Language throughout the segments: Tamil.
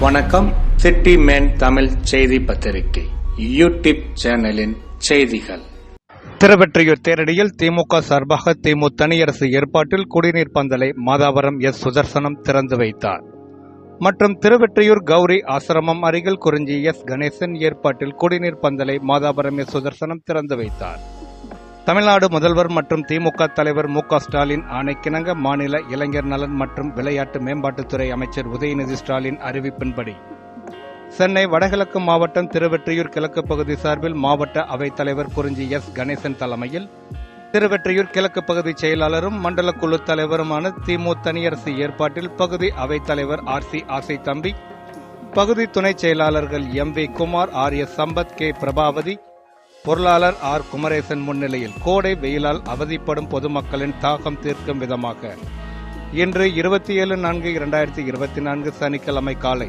வணக்கம். சிட்டி மேன் தமிழ் செய்தி பத்திரிகை. யூடியூப் சேனலின் செய்திகள். திருவெற்றியூர் தேரடியில் திமுக சார்பாக திமு தனியரசு ஏற்பாட்டில் குடிநீர் பந்தலை மாதாவரம் எஸ் சுதர்சனம் திறந்து வைத்தார். மற்றும் திருவெற்றியூர் கௌரி ஆசிரமம் அருகில் குறிஞ்சி எஸ் கணேசன் ஏற்பாட்டில் குடிநீர் பந்தலை மாதாபுரம் எஸ் சுதர்சனம் திறந்து வைத்தார். தமிழ்நாடு முதல்வர் மற்றும் திமுக தலைவர் மு க ஸ்டாலின் ஆணைக்கிணங்க மாநில இளைஞர் நலன் மற்றும் விளையாட்டு மேம்பாட்டுத்துறை அமைச்சர் உதயநிதி ஸ்டாலின் அறிவிப்பின்படி. சென்னை வடகிழக்கு மாவட்டம் திருவெற்றியூர் கிழக்கு பகுதி சார்பில் மாவட்ட அவைத்தலைவர் குறிஞ்சி எஸ். கணேசன் தலைமையில் திருவெற்றியூர் கிழக்கு பகுதி செயலாளரும் மண்டல குழு தலைவருமான திமு தனியரசு ஏற்பாட்டில் பகுதி அவைத்தலைவர் ஆர். சி. ஆசை தம்பி பகுதி துணைச் செயலாளர்கள் M. V. Kumar R. S. Sampath K. Prabhavathi பொருளாளர் ஆர். குமரேசன் முன்னிலையில் கோடை வெயிலால் அவதிப்படும் பொதுமக்களின் தாகம் தீர்க்கும் விதமாக இன்று இருபத்தி ஏழு நான்கு இரண்டாயிரத்தி இருபத்தி நான்கு சனிக்கிழமை காலை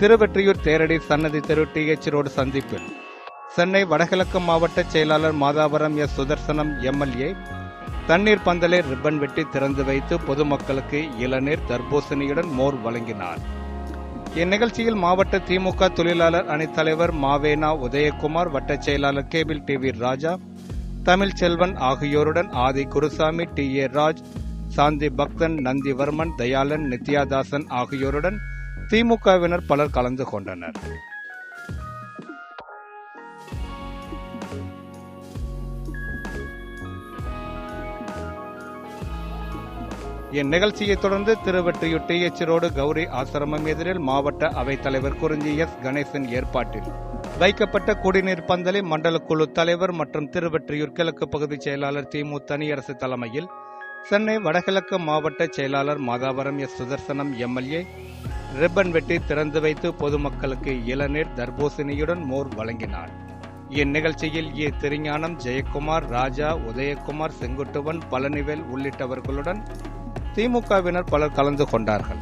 திருவெற்றியூர் தேரடி சன்னதி தெரு டிஎச் ரோடு சந்திப்பில் சென்னை வடகிழக்கு மாவட்ட செயலாளர் மாதாவரம் எஸ். சுதர்சனம் எம்எல்ஏ தண்ணீர் பந்தலை ரிப்பன் வெட்டி திறந்து வைத்து பொதுமக்களுக்கு இளநீர் தர்பூசணியுடன் மோர் வழங்கினார். இந்நிகழ்ச்சியில் மாவட்ட திமுக தொழிலாளர் அணித் தலைவர் மாவேனா உதயகுமார் வட்டச் செயலாளர் கேபிள் டிவி ராஜா தமிழ் செல்வன் ஆகியோருடன் ஆதி குருசாமி டி ஏ ராஜ் சாந்தி பக்தன் நந்திவர்மன் தயாளன் நித்யாதாசன் ஆகியோருடன் திமுகவினர் பலர் கலந்து கொண்டனர். இந்நிகழ்ச்சியை தொடர்ந்து திருவெற்றியூர் டிஎச் ரோடு கௌரி ஆசிரமம் எதிரில் மாவட்ட அவைத்தலைவர் குறிஞ்சி எஸ் கணேசன் ஏற்பாட்டில். வைக்கப்பட்ட குடிநீர் பந்தலை மண்டல குழு தலைவர் மற்றும் திருவெற்றியூர் கிழக்கு பகுதி செயலாளர் திமு தனியரசு தலைமையில் சென்னை வடகிழக்கு மாவட்ட செயலாளர் Madhavaram S Sudharsanam MLA ribbon வெட்டி திறந்து வைத்து பொதுமக்களுக்கு இளநீர் தர்பூசணியுடன் மோர் வழங்கினார். இந்நிகழ்ச்சியில் ஏ திருஞானம் ஜெயக்குமார் ராஜா உதயகுமார் செங்குட்டுவன் பழனிவேல் உள்ளிட்டவர்களுடன் திமுகவினர் பலர் கலந்து கொண்டார்கள்.